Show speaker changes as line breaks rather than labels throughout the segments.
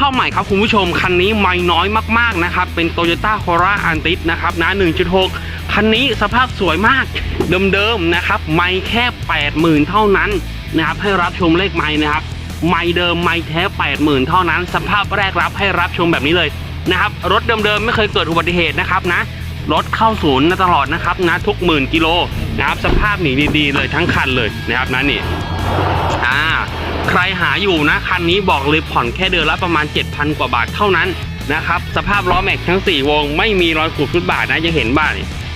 เข้าใหม่ครับคุณผู้ชม คันนี้ไม่น้อยมากๆนะครับ เป็น Toyota Corolla Altis นะครับนะ 1.6 คันนี้สภาพสวยมากเดิมๆนะครับ ไม่แค่ 80,000 เท่านั้นนะครับให้รับชมเลขไม่นะครับไม่เดิมไม่แท้ 80,000 เท่านั้น สภาพแรกรับให้รับชมแบบนี้เลยนะครับรถเดิมๆไม่เคยเกิดอุบัติเหตุนะครับนะรถเข้าศูนย์ตลอดนะครับนะทุกหมื่นกิโลนะครับสภาพหนีดีๆเลยทั้งคันเลยนะครับนะนี่ ใครหาอยู่นะคันนี้บอกเลยผ่อนแค่เดือนละประมาณ 7,000 กว่าบาทเท่านั้นนะครับสภาพล้อแม็กทั้ง 4 วง ไม่มีรอยขูดฟุตบาทนะยังเห็นบ้าง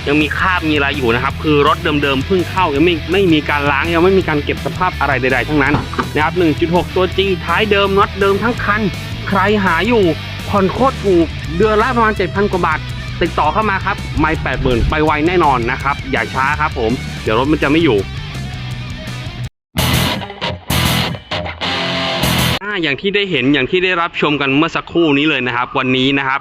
ยังมีคราบมีอะไรอยู่นะครับ คือรถเดิมๆเพิ่งเข้ายังไม่ไม่มีการล้างยังไม่มีการเก็บสภาพอะไรใด ๆ ทั้งนั้นนะครับ1.6 ตัว G ท้ายเดิมน็อตเดิมทั้งคัน ใครหาอยู่ผ่อนโคตรถูกเดือนละประมาณ 7,000 กว่าบาท ติดต่อเข้ามาครับไม่แปดหมื่นไปไวแน่นอนนะครับ อย่าช้าครับผม เดี๋ยวรถมันจะไม่อยู่ อ่าอย่างที่ได้เห็นอย่างที่ได้รับชมกันเมื่อสักครู่นี้เลยนะครับ วันนี้นะครับ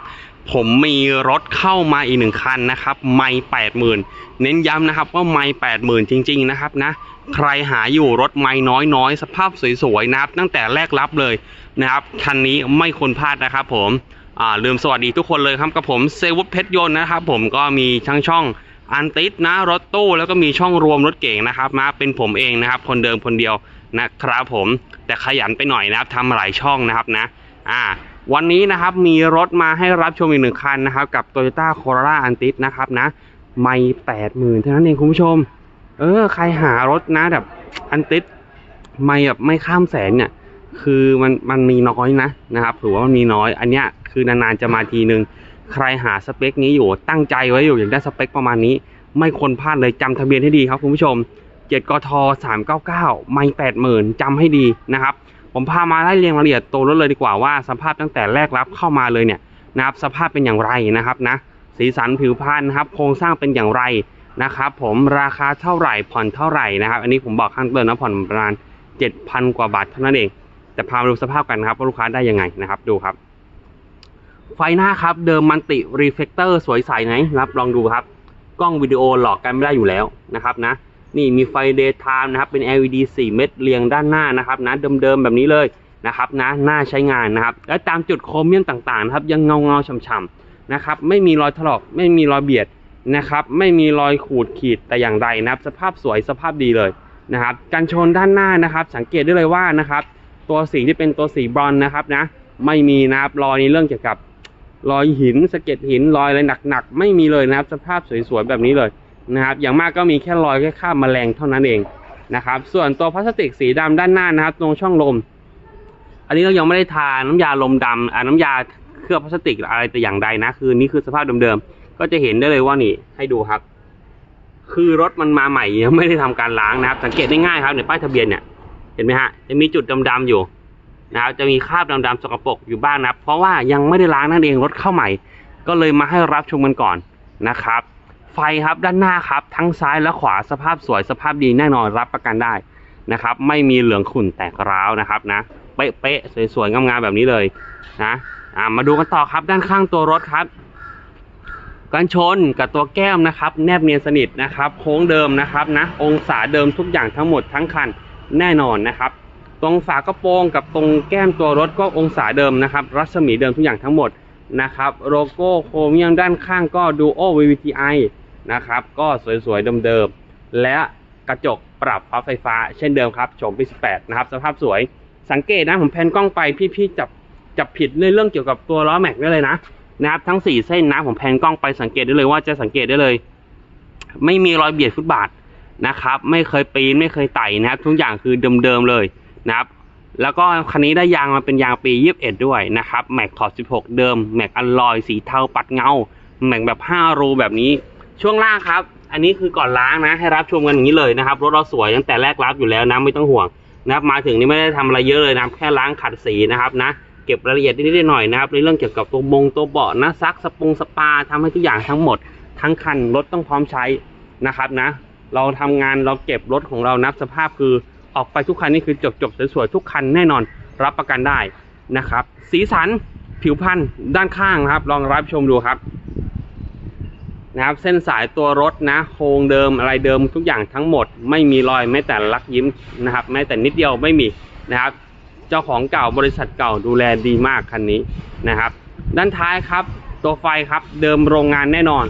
ผมมีรถเข้ามาอีกหนึ่งคันนะครับ ไม่แปดหมื่นเน้นย้ำนะครับว่าไม่แปดหมื่นจริง ๆนะครับนะใครหาอยู่รถไม่น้อยๆ สภาพสวยๆนะครับ ตั้งแต่แรกรับเลยนะครับคันนี้ไม่ควรพลาดนะครับ ผมอ่าลืมสวัสดีทุกคนเลยครับกับผมเซวุฒเพชรยนต์นะครับ ผมก็มีช่างช่องอันติสนะรถตู้แล้วก็มีช่องรวมรถเก่งนะครับ มาเป็นผมเองนะครับ คนเดิมคนเดียวนะครับผม แต่ขยันไปหน่อยนะครับทำหลายช่องนะครับนะอ่าวันนี้นะครับมีรถมาให้รับชมอีกหนึ่งคันนะครับ กับ Toyota Corolla Altis นะครับนะไม่แปดหมื่นเท่านั้นเองคุณผู้ชม เออ ใครหารถนะแบบอันติสไม่แบบไม่ข้ามแสนเนี่ย คือมันมันมีน้อยนะนะครับถือว่ามันมีน้อย อันเนี้ยคือนานๆจะมาทีนึง ใครหาสเปคนี้อยู่ตั้งใจไว้อยู่อยากได้สเปคประมาณนี้ ไม่ควรพลาดเลยจำทะเบียนให้ดีครับคุณผู้ชม 7กท399 ไม่80,000จำให้ดีนะครับ ผมพามาไล่เรียงรายละเอียดตัวรถเลยดีกว่าว่าสภาพตั้งแต่แรกรับเข้ามาเลยเนี่ยนะครับสภาพเป็นอย่างไรนะครับนะสีสันผิวพรรณนะครับ โครงสร้างเป็นอย่างไรนะครับผมราคาเท่าไหร่ผ่อนเท่าไหร่นะครับ อันนี้ผมบอกข้างต้นนะผ่อนประมาณ 7,000 กว่าบาทเท่านั้นเอง แต่พามาดูสภาพกันครับว่าลูกค้าได้ยังไงนะครับดูครับ ไฟหน้าครับเดิมมันติรีเฟกเตอร์สวยใสไหนครับลองดูครับ กล้องวิดีโอหลอกกันไม่ได้อยู่แล้วนะครับนะ นี่มีไฟ daytime นะครับเป็น LED 4 เม็ดเรียงด้านหน้านะครับนะเดิมๆแบบนี้เลยนะครับนะน่าใช้งานนะครับ และตามจุดโครเมียมต่างๆนะครับยังเงาเงาฉ่ำๆนะครับไม่มีรอยถลอกไม่มีรอยเบียดนะครับไม่มีรอยขูดขีดแต่อย่างใดนะครับ สภาพสวยสภาพดีเลยนะครับกันชนด้านหน้านะครับ สังเกตได้เลยว่านะครับตัวสีที่เป็นตัวสีบรอนนะครับนะไม่มีนะครับรอยในเรื่องเกี่ยวกับรอยหินสะเก็ดหินรอยอะไรหนักๆไม่มีเลยนะครับ สภาพสวยๆแบบนี้เลย นะครับ อย่างมากก็มีแค่รอยแค่ข้ามแมลงเท่านั้นเองนะครับ ส่วนตัวพลาสติกสีดำด้านหน้านะครับ ตรงช่องลม อันนี้เรายังไม่ได้ทาน้ำยาลมดำอ่าน้ำยาเคลือบพลาสติกอะไรแต่อย่างใดนะ คือนี่คือสภาพเดิมๆก็จะเห็นได้เลยว่านี่ให้ดูครับ คือรถมันมาใหม่ยังไม่ได้ทำการล้างนะครับ สังเกตได้ง่ายครับในป้ายทะเบียนเนี่ยเห็นไหมฮะจะมีจุดดำๆอยู่นะครับจะมีคราบดำๆสกปรกอยู่บ้างนะเพราะว่ายังไม่ได้ล้างนั่นเองรถเข้าใหม่ ก็เลยมาให้รับชมกันก่อนนะครับ ไฟครับด้านหน้าครับทั้งซ้ายและขวาสภาพสวยสภาพดีแน่นอนรับประกันได้นะครับ ไม่มีเหลืองขุ่นแตกร้าวนะครับนะเป๊ะๆสวยๆงามๆแบบนี้เลยนะอ่ามาดูกันต่อครับด้านข้างตัวรถครับกันชนกับตัวแก้มนะครับ แนบเนียนสนิทนะครับ โค้งเดิมนะครับนะ องศาเดิมทุกอย่างทั้งหมดทั้งคันแน่นอนนะครับ ตรงฝากระโปรงกับตรงแก้มตัวรถก็องศาเดิมนะครับ รัศมีเดิมทุกอย่างทั้งหมดนะครับ โลโก้โครเมียมด้านข้างก็ Duo VVTi นะครับ ก็สวยๆเดิมๆและกระจกปรับพับไฟฟ้าเช่นเดิมครับโฉมปี 18 นะครับ สภาพสวยสังเกตนะผมแพนกล้องไปพี่ๆจับจับผิดในเรื่องเกี่ยวกับตัวล้อแม็กได้เลยนะนะครับทั้ง 4 เส้นนะผมแพนกล้องไปสังเกตได้เลยว่าจะสังเกตได้เลย ไม่มีรอยเบียดฟุตบาทนะครับ ไม่เคยปีนไม่เคยไต่นะครับ ทุกอย่างคือเดิมๆเลยนะครับ แล้วก็คันนี้ได้ยางมาเป็นยางปี 21 ด้วยนะครับแม็กขอบ16 เดิมแม็กอลลอยสีเทาปัดเงาแม็กแบบ 5 รูแบบนี้ ช่วงล่างครับ อันนี้คือก่อนล้างนะ ให้รับชมกันอย่างนี้เลยนะครับ รถเราสวยตั้งแต่แรกรับอยู่แล้วนะไม่ต้องห่วงนะครับ มาถึงนี่ไม่ได้ทำอะไรเยอะเลยนะแค่ล้างขัดสีนะครับนะเก็บรายละเอียดนิดๆหน่อยนะครับในเรื่องเกี่ยวกับตัวมงตัวเบาะนะซักสปงสปาทำให้ทุกอย่างทั้งหมด ทั้งคันรถต้องพร้อมใช้นะครับนะ เราทำงานเราเก็บรถของเรานับสภาพคือออกไปทุกคันนี่คือจบจบๆสวยๆทุกคันแน่นอนรับประกันได้นะครับ สีสันผิวพรรณด้านข้างนะครับ ลองรับชมดูครับ นะครับ เส้นสายตัวรถนะโครงเดิมอะไรเดิมทุกอย่างทั้งหมด ไม่มีรอยแม้แต่ลักยิ้มนะครับแม้แต่นิดเดียวไม่มีนะครับ เจ้าของเก่าบริษัทเก่าดูแลดีมากคันนี้นะครับ ด้านท้ายครับ ตัวไฟครับเดิมโรงงานแน่นอน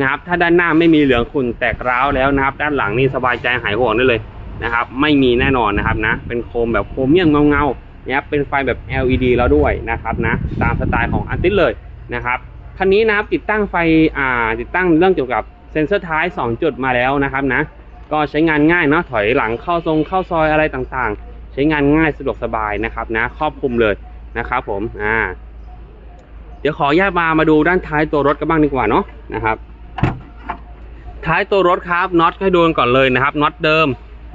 นะครับ ถ้าด้านหน้าไม่มีเหลืองขุ่นแตกร้าวแล้วนะครับ ด้านหลังนี่สบายใจหายห่วงได้เลยนะครับ ไม่มีแน่นอนนะครับนะ เป็นโคมแบบโครเมียมเงาๆนะครับเป็นไฟแบบ LED แล้วด้วยนะครับนะตามสไตล์ของอันติสเลยนะครับ คันนี้นะครับติดตั้งไฟอ่าติดตั้งเรื่องเกี่ยวกับเซ็นเซอร์ท้าย 2 จุดมาแล้วนะครับนะ ก็ใช้งานง่ายเนาะถอยหลังเข้าทรงเข้าซอยอะไรต่างๆ ใช้งานง่ายสะดวกสบายนะครับนะครอบคลุมเลยนะครับผมอ่าเดี๋ยวขออนุญาตมามาดูด้านท้ายตัวรถกันบ้างดีกว่าเนาะนะครับ ท้ายตัวรถครับน็อตให้ดูก่อนเลยนะครับน็อตเดิม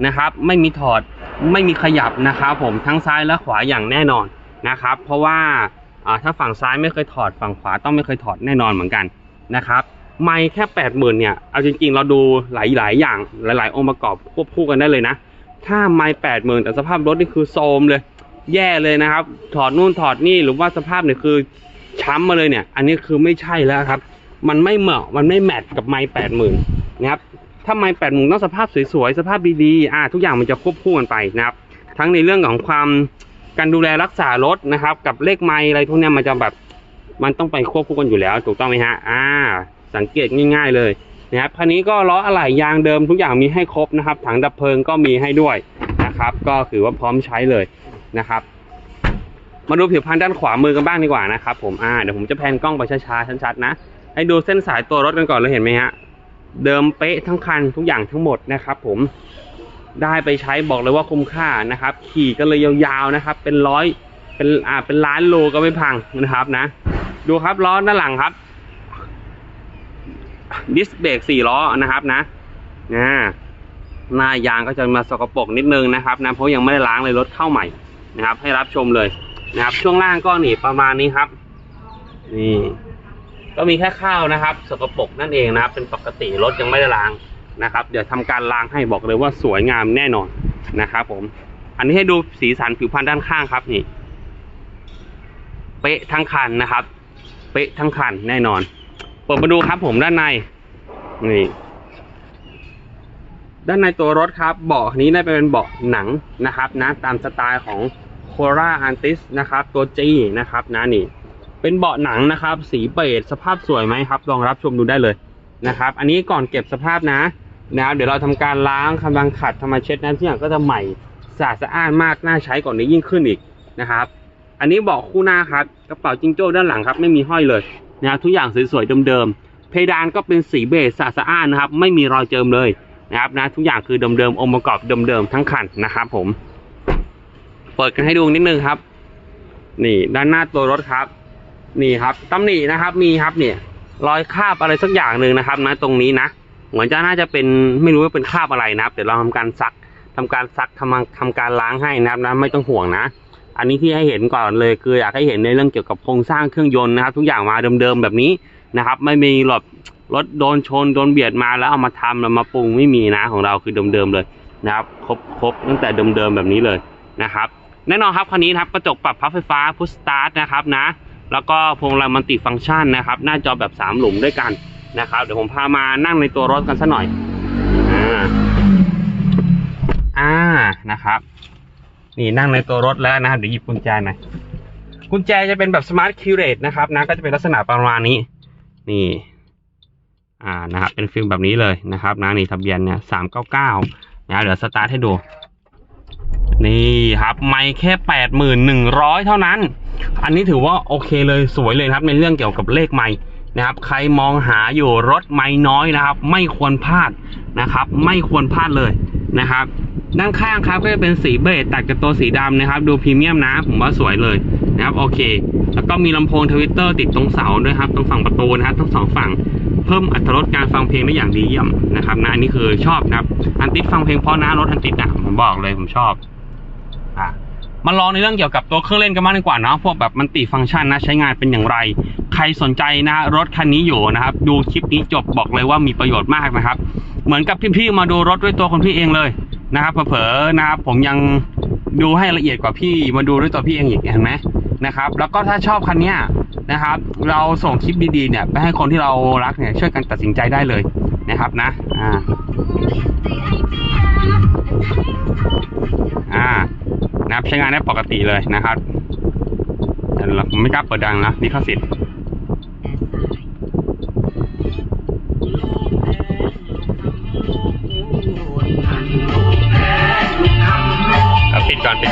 นะครับ ไม่มีถอดไม่มีขยับนะครับผมทั้งซ้ายและขวาอย่างแน่นอนนะครับ เพราะว่า อ่าถ้าฝั่งซ้ายไม่เคยถอดฝั่งขวาต้องไม่เคยถอดแน่นอนเหมือนกันนะครับไม่แค่แปดหมื่นเนี่ยเอาจริงๆ เราดูหลายๆอย่างหลาย ๆ องค์ประกอบควบคู่กันได้เลยนะถ้าไม่แปดหมื่นแต่สภาพรถนี่คือโทมเลย แย่เลยนะครับ ถอดนู่นถอดนี่หรือว่าสภาพเนี่ยคือช้ำมาเลยเนี่ย อันนี้คือไม่ใช่แล้วครับ มันไม่เหมาะมันไม่แมทกับไม้แปดหมื่นนะครับถ้าไม้แปดหมื่นต้องสภาพสวยๆสภาพดีๆอ่าทุกอย่างมันจะควบคู่กันไปนะครับ ทั้งในเรื่องของความ การดูแลรักษารถนะครับ กับเลขไม้อะไรพวกนี้มันจะแบบมันต้องไปควบคู่กันอยู่แล้วถูกต้องไหมฮะอ่า สังเกตง่าย ๆเลยนะครับคันนี้ก็ล้ออะไหล่ยางเดิมทุกอย่างมีให้ครบนะครับ ถังดับเพลิงก็มีให้ด้วยนะครับ ก็ถือว่าพร้อมใช้เลยนะครับ มาดูผิวพรรณด้านขวามือกันบ้างดีกว่านะครับ ผมอ่าเดี๋ยวผมจะแพนกล้องไปช้าๆชัดๆนะให้ดูเส้นสายตัวรถกันก่อนเลยเห็นไหมฮะเดิมเป๊ะทั้งคันทุกอย่างทั้งหมดนะครับ ผม ได้ไปใช้บอกเลยว่าคุ้มค่านะครับ ขี่กันเลยยาวๆนะครับ เป็นร้อยเป็นอ่าเป็นล้านโลก็ไม่พังนะครับนะ ดูครับล้อด้านหลังครับดิสเบรกสี่ล้อนะครับนะนะหน้ายางก็จะมาสกปรกนิดนึงนะครับนะเพราะยังไม่ได้ล้างเลยรถเข้าใหม่นะครับ ให้รับชมเลยนะครับ ช่วงล่างก็นี่ประมาณนี้ครับ นี่ ก็มีแค่ข้าวนะครับ สกปรกนั่นเองนะครับ เป็นปกติรถยังไม่ได้ล้าง นะครับ เดี๋ยวทำการล้างให้บอกเลยว่าสวยงามแน่นอนนะครับผม อันนี้ให้ดูสีสันผิวพรรณด้านข้างครับนี่ เป๊ะทั้งคันนะครับ เป๊ะทั้งคันแน่นอนเปิดมาดูครับผมด้านในนี่ด้านในตัวรถครับ เบาะนี้ได้เป็นเบาะหนังนะครับนะตามสไตล์ของ c o r a a n t i s นะครับ ตัว G นะครับนะนี่ เป็นเบาะหนังนะครับ สีเบจสภาพสวยไหมครับ ลองรับชมดูได้เลยนะครับ อันนี้ก่อนเก็บสภาพนะ นะครับเดี๋ยวเราทำการล้างกำลังขัดทำมาเช็ดน้ำทุกอย่างก็จะใหม่สะอาดสะอ้านมากน่าใช้ก่อนนี้ยิ่งขึ้นอีกนะครับ อันนี้บาะคู่หน้าครับกระเป๋าจิงโจ้ด้านหลังครับ ไม่มีห้อยเลยนะครับทุกอย่างสวยๆเดิมๆเพดานก็เป็นสีเบจสะอาดสะอ้านนะครับ ไม่มีรอยเจิมเลยนะครับนะทุกอย่างคือเดิมๆองค์ประกอบเดิมๆทั้งคันนะครับ ผม เปิดกันให้ดูนิดนึงครับ นี่ด้านหน้าตัวรถครับ นี่ครับตำหนินะครับ มีครับเนี่ย รอยคาบอะไรสักอย่างหนึ่งนะครับนะตรงนี้นะ เหมือนจะน่าจะเป็นไม่รู้ว่าเป็นคราบอะไรนะครับ เดี๋ยวเราทำการซักทำการซักทำทำการล้างให้นะครับนะไม่ต้องห่วงนะ อันนี้ที่ให้เห็นก่อนเลยคืออยากให้เห็นในเรื่องเกี่ยวกับโครงสร้างเครื่องยนต์นะครับ ทุกอย่างมาเดิมๆแบบนี้นะครับ ไม่มีหลบรถโดนชนโดนเบียดมาแล้วเอามาทำแล้วมาปรุงไม่มีนะของเราคือเดิมๆเลยนะครับครบครบตั้งแต่เดิมๆแบบนี้เลยนะครับแน่นอนครับคันนี้ครับกระจกปรับพับไฟฟ้าพุชสตาร์ทนะครับนะ แล้วก็พวงมาลัยมัลติฟังก์ชันนะครับ หน้าจอแบบสามหลุมด้วยกัน นะครับเดี๋ยวผมพามานั่งในตัวรถกันสักหน่อยอ่าอ่านะครับ นี่นั่งในตัวรถแล้วนะครับเดี๋ยวหยิบกุญแจหน่อยกุญแจจะเป็นแบบสมาร์ทคิวเรตนะครับนะก็จะเป็นลักษณะประมาณนี้ นี่ อ่านะครับเป็นฟิล์มแบบนี้เลยนะครับนะนี่ทะเบียนเนี่ยสามเก้าเก้านะเดี๋ยวสตาร์ทให้ดูนี่ครับ ไม่แค่แปดหมื่นหนึ่งร้อยเท่านั้น อันนี้ถือว่าโอเคเลยสวยเลยครับ ในเรื่องเกี่ยวกับเลขไม่ นะครับ ใครมองหาอยู่รถไม่น้อยนะครับ ไม่ควรพลาดนะครับ ไม่ควรพลาดเลยนะครับ ด้านข้างครับก็จะเป็นสีเบจตัดกับตัวสีดำนะครับ ดูพรีเมียมนะผมว่าสวยเลยนะครับโอเค แล้วก็มีลำโพงทวิตเตอร์ติดตรงเสาด้วยครับ ตรงฝั่งประตูนะครับทั้งสองฝั่งเพิ่มอัตรถรสการฟังเพลงได้อย่างดีเยี่ยมนะครับนะอันนี้คือชอบนะครับ อันติดฟังเพลงเพราะนะรถอันติดอะผมบอกเลยผมชอบอะมาลองในเรื่องเกี่ยวกับตัวเครื่องเล่นกันบ้างดีกว่าเนาะพวกแบบมันติฟังก์ชันนะใช้งานเป็นอย่างไร รสนใจนะรถคันนี้อยู่นะครับ ดูคลิปนี้จบบอกเลยว่ามีประโยชน์มากนะครับ เหมือนกับที่พี่มาดูรถด้วยตัวคนพี่เองเลยนะครับเผลอๆนะครับผมยังดูให้ละเอียดกว่าพี่มาดูด้วยตัวพี่เองอีกเห็นไหมนะครับ แล้วก็ถ้าชอบคันเนี้ยนะครับ เราส่งคลิปดีๆเนี่ยไปให้คนที่เรารักเนี่ยช่วยกันตัดสินใจได้เลยนะครับนะอ่าอ่านะครับใช้งานได้ปกติเลยนะครับแต่เราไม่กล้าเปิดดังนะลิขสิทธิ์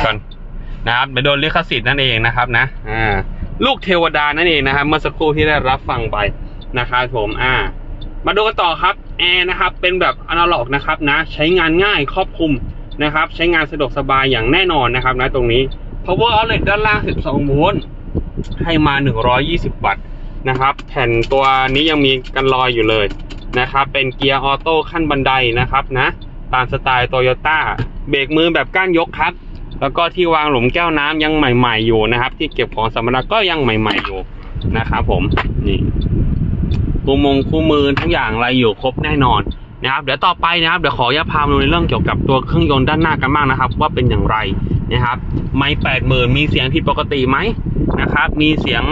ก่อนนนะครับไปโดนลิขสิทธิ์นั่นเองนะครับนะอ่าลูกเทวดานั่นเองนะครับ เมื่อสักครู่ที่ได้รับฟังไปนะครับผมอ่า มาดูกันต่อครับแอร์นะครับเป็นแบบอนาล็อกนะครับนะ ใช้งานง่ายครอบคลุมนะครับ ใช้งานสะดวกสบายอย่างแน่นอนนะครับนะตรงนี้ power outlet ด้านล่าง 12 โวลต์ให้มา 120 วัตต์นะครับ แผ่นตัวนี้ยังมีกันรอยอยู่เลยนะครับ เป็นเกียร์ออโต้ขั้นบันไดนะครับนะ ตามสไตล์โตโยต้าเบรกมือแบบก้านยกครับ แล้วก็ที่วางหลุมแก้วน้ำยังใหม่ ๆ อยู่นะครับ ที่เก็บของสัมภาระก็ยังใหม่ ๆ อยู่นะครับผมนี่คู่มงคู่มือทุกอย่างอะไรอยู่ครบแน่นอนนะครับเดี๋ยวต่อไปนะครับเดี๋ยวขออนุญาตพามาดูในเรื่องเกี่ยวกับตัวเครื่องยนต์ด้านหน้ากันบ้างนะครับ ว่าเป็นอย่างไรนะครับ ไม่แปดหมื่นมีเสียงผิดปกติไหมนะครับ มีเสียง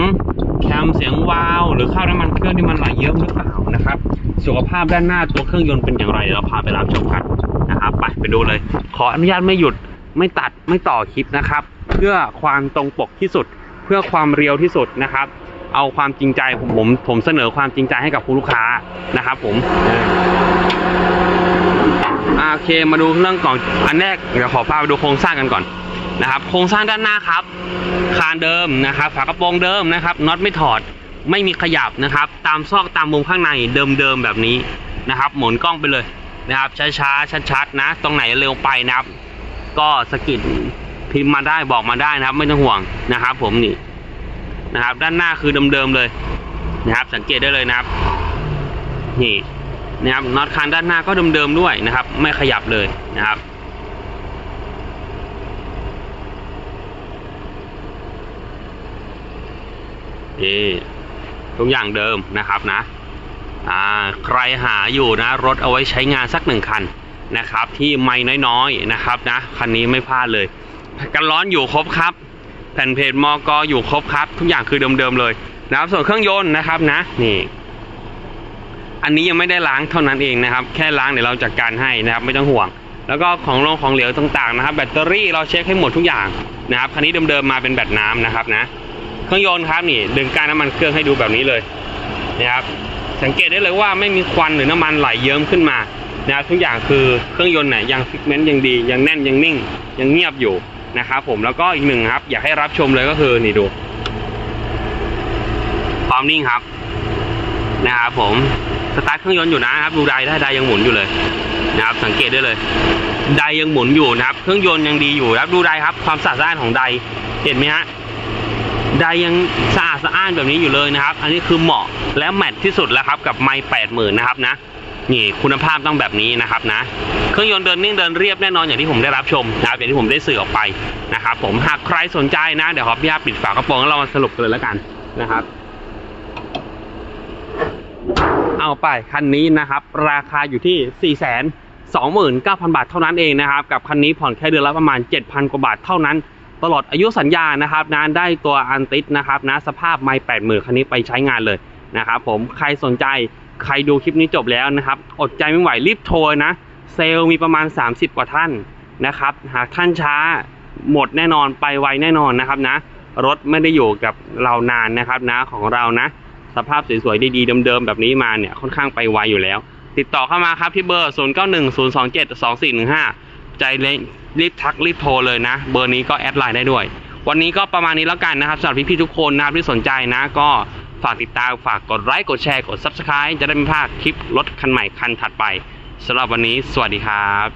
แคมเสียงวาวหรือข้าวน้ำมันเครื่องที่มันไหลเยอะหรือเปล่านะครับ สุขภาพด้านหน้าตัวเครื่องยนต์เป็นอย่างไรเดี๋ยวเราพาไปรับชมกันนะครับ ไปไปดูเลย ขออนุญาตไม่หยุด ไม่ตัดไม่ต่อคลิปนะครับ เพื่อความตรงปกที่สุด เพื่อความเรียวที่สุดนะครับ เอาความจริงใจผมผมผมเสนอความจริงใจให้กับคุณลูกค้านะครับ ผมโอเคมาดูเรื่องก่อนอันแรกเดี๋ยวขอพาไปดูโครงสร้างกันก่อนนะครับ โครงสร้างด้านหน้าครับ คานเดิมนะครับฝากระโปรงเดิมนะครับน็อตไม่ถอดไม่มีขยับนะครับ ตามซอกตามมุมข้างในเดิมๆแบบนี้นะครับ หมุนกล้องไปเลยนะครับช้าๆชัดๆนะ ตรงไหนเร็วไปนะครับ ก็สกิดพิมพ์มาได้บอกมาได้นะครับ ไม่ต้องห่วงนะครับ ผมนี่นะครับ ด้านหน้าคือเดิมๆเลยนะครับ สังเกตได้เลยนะครับ นี่นะครับน็อตคันด้านหน้าก็เดิมๆด้วยนะครับ ไม่ขยับเลยนะครับนี่ทุกอย่างเดิมนะครับนะอ่าใครหาอยู่นะ รถเอาไว้ใช้งานสักหนึ่งคัน นะครับ ที่ไม่น้อยๆนะครับนะคันนี้ไม่พลาดเลยกันร้อนอยู่ครบครับ แผ่นเพจมอกออยู่ครบครับ ทุกอย่างคือเดิมๆเลยนะครับส่วนเครื่องยนต์นะครับนะนี่ อันนี้ยังไม่ได้ล้างเท่านั้นเองนะครับ แค่ล้างเดี๋ยวเราจัดการให้นะครับ ไม่ต้องห่วง แล้วก็ของลงของเหลวต่างๆนะครับ แบตเตอรี่เราเช็คให้หมดทุกอย่างนะครับคันนี้เดิมๆมาเป็นแบตน้ำนะครับนะ เครื่องยนต์ครับนี่ดึงการน้ำมันเครื่องให้ดูแบบนี้เลยนะครับสังเกตได้เลยว่าไม่มีควันหรือน้ำมันไหลเยิ้มขึ้นมา นะทุกอย่างคือเครื่องยนต์เนี่ยยังฟิกเมนต์ยังดี ยังแน่นยังนิ่ง ยังเงียบอยู่นะครับผมแล้วก็อีกหนึ่งครับ อยากให้รับชมเลยก็คือนี่ดู ความนิ่งครับนะครับผมสตาร์ทเครื่องยนต์อยู่นะครับดูไดได้ไดยังหมุนอยู่เลยนะครับสังเกตได้เลย ไดยังหมุนอยู่นะครับ เครื่องยนต์ยังดีอยู่ครับดูไดครับ ความสะอาดของไดเห็นไหมฮะไดยังสะอาดสะอ้านแบบนี้อยู่เลยนะครับ อันนี้คือเหมาะและแมทที่สุดแล้วครับกับไม้แปดหมื่นนะครับนะ นี่คุณภาพต้องแบบนี้นะครับนะ เครื่องยนต์เดินนิ่งเดินเรียบแน่นอนอย่างที่ผมได้รับชมนะครับอย่างที่ผมได้สื่อออกไปนะครับผมหากใครสนใจนะเดี๋ยวขอพี่อาปิดฝากระโปรงแล้วเรามาสรุปกันเลยแล้วกันนะครับ เอาไปคันนี้นะครับ ราคาอยู่ที่4ี่แสนสองหมื่บาทเท่านั้นเองนะครับ กับคันนี้ผ่อนแค่เดือนละประมาณ 7,000 กว่าบาทเท่านั้น ตลอดอายุสัญญานะครับนะได้ตัวอันติสนะครับนะสภาพไม่แปดหมื่นคันนี้ไปใช้งานเลยนะครับผมใครสนใจ ใครดูคลิปนี้จบแล้วนะครับ อดใจไม่ไหวรีบโทรนะ เซลล์มีประมาณ 30 กว่าท่านนะครับ หากท่านช้าหมดแน่นอนไปไวแน่นอนนะครับนะ รถไม่ได้อยู่กับเรานานนะครับนะของเรานะ สภาพสวยๆดีๆเดิมๆแบบนี้มาเนี่ยค่อนข้างไปไวอยู่แล้ว ติดต่อเข้ามาครับที่เบอร์ 0 9 1 0 2 7 2 4 1 5 ใจเล็กรีบทักรีบโทรเลยนะ เบอร์นี้ก็แอดไลน์ได้ด้วย วันนี้ก็ประมาณนี้แล้วกันนะครับสำหรับพี่ๆทุกคนนะครับที่สนใจนะก็ ฝากติดตามฝากกดไลค์กดแชร์กด Subscribe จะได้ไม่พลาดคลิปรถคันใหม่คันถัดไปสำหรับวันนี้ สวัสดีครับ